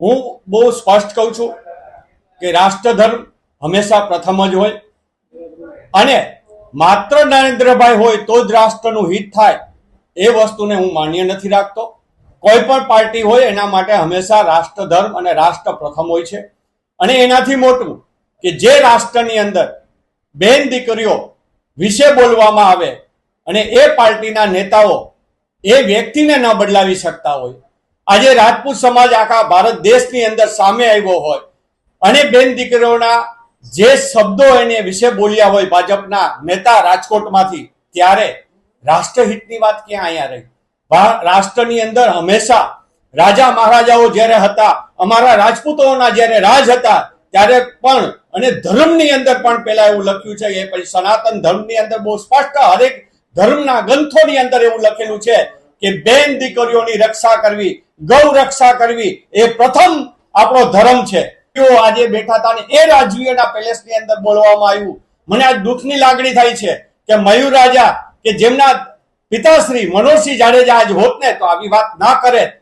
હું બહુ સ્પષ્ટ કહું છું કે રાષ્ટ્રધર્મ હંમેશા પ્રથમ જ હોય. અને માત્ર નરેન્દ્રભાઈ હોય તો જ રાષ્ટ્રનું હિત થાય એ વસ્તુને હું માન્ય નથી રાખતો. કોઈ પણ પાર્ટી હોય એના માટે હંમેશા રાષ્ટ્રધર્મ અને રાષ્ટ્ર પ્રથમ હોય છે. અને એનાથી મોટું કે જે રાષ્ટ્રની અંદર બેન દીકરીઓ વિશે બોલવામાં આવે અને એ પાર્ટીના નેતાઓ એ વ્યક્તિને ન બદલાવી શકતા હોય આજે રાજપૂત સમાજ આખા ભારત દેશની અંદર સામે આવ્યો હોય અને બેન દીકરીઓના જે શબ્દો એને વિશે બોલ્યા હોય ભાજપના નેતા રાજકોટમાંથી, ત્યારે રાષ્ટ્રહિતની વાત ક્યાં અહીંયા રહી? રાષ્ટ્રની અંદર હંમેશા રાજા મહારાજાઓ જ્યારે હતા, અમારા રાજપૂતોના જ્યારે રાજ હતા, ત્યારે પણ અને ધર્મની અંદર પણ પેલા એવું લખ્યું છે, એ પછી સનાતન ધર્મની અંદર બહુ સ્પષ્ટ હરેક ધર્મના ગ્રંથોની અંદર એવું લખેલું છે કે બેન દીકરીઓની રક્ષા કરવી, ગૌ રક્ષા કરવી એ પ્રથમ આપણો ધર્મ છે. આજે બેઠા હતા ને એ રાજવીઓના પેલેસની અંદર બોલવામાં આવ્યું. મને આજ દુઃખની લાગણી થાય છે કે મયુર રાજા, કે જેમના પિતાશ્રી મનોજસિંહ જાડેજા આજ હોત ને તો આવી વાત ના કરે.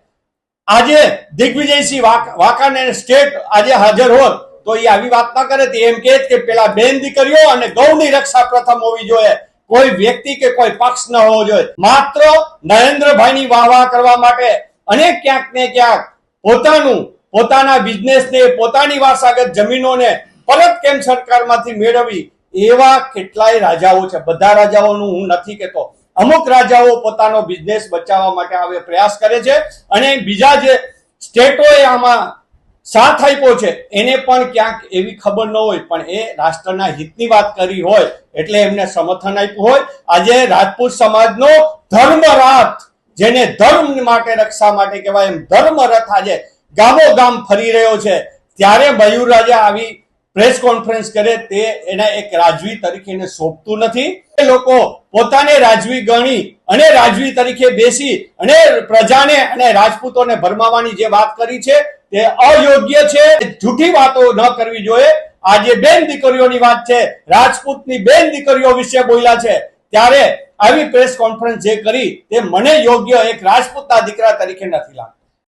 આજે દિગ્વિજયસિંહ વાક- વાકાને સ્ટેટ આજે હાજર હોત, તો એ આવી વાત ના કરે. એમ કે પેલા બેન દીકરીઓ અને ગૌની રક્ષા પ્રથમ હોવી જોઈએ. કોઈ વ્યક્તિ કે કોઈ પક્ષ ન હોવો જોઈએ. માત્ર નરેન્દ્રભાઈની વાહ વાહ કરવા માટે અને ક્યાંક ને ક્યાંક પોતાનું, પોતાના બિઝનેસને પોતાની વારસાગત જમીનોને પરત કેમ સરકારમાંથી મેળવવી એવા કેટલાય રાજાઓ છે. બધા રાજાઓનું હું નથી કહેતો. અમુક રાજાઓ પોતાનો બિઝનેસ બચાવવા માટે હવે પ્રયાસ કરે છે. અને બીજા જે સ્ટેટોએ આમાં સાથ આપ્યો છે. એને પણ ક્યાંક એવી ખબર ન હોય, પણ એ રાષ્ટ્રના હિતની વાત કરી હોય, એટલે એમને સમર્થન આપ્યું હોય. આજે રાજપૂત સમાજનો ધર્મરથ, જેને ધર્મ માટે રક્ષા માટે કહેવાય એમ ધર્મરથ આજે ગામો ગામ ફરી રહ્યો છે. ત્યારે મયુર રાજા આવી પ્રેસ કોન્ફરન્સ કરે, તે એના એક રાજવી તરીકે એને સોંપતું નથી. એ લોકો પોતાને રાજવી ગણી અને રાજવી તરીકે બેસી અને પ્રજાને અને રાજપૂતોને ભરમાવાની જે વાત કરી છે તે અયોગ્ય છે. જૂઠી વાતો ન કરવી જોઈએ. આજે બેન દીકરીઓની વાત છે. રાજપૂતની બેન દીકરીઓ વિશે બોલ્યા છે. ત્યારે આવી પ્રેસ કોન્ફરન્સ જે કરી તે મને યોગ્ય એક રાજપૂતના દીકરા તરીકે નથી લાગતું.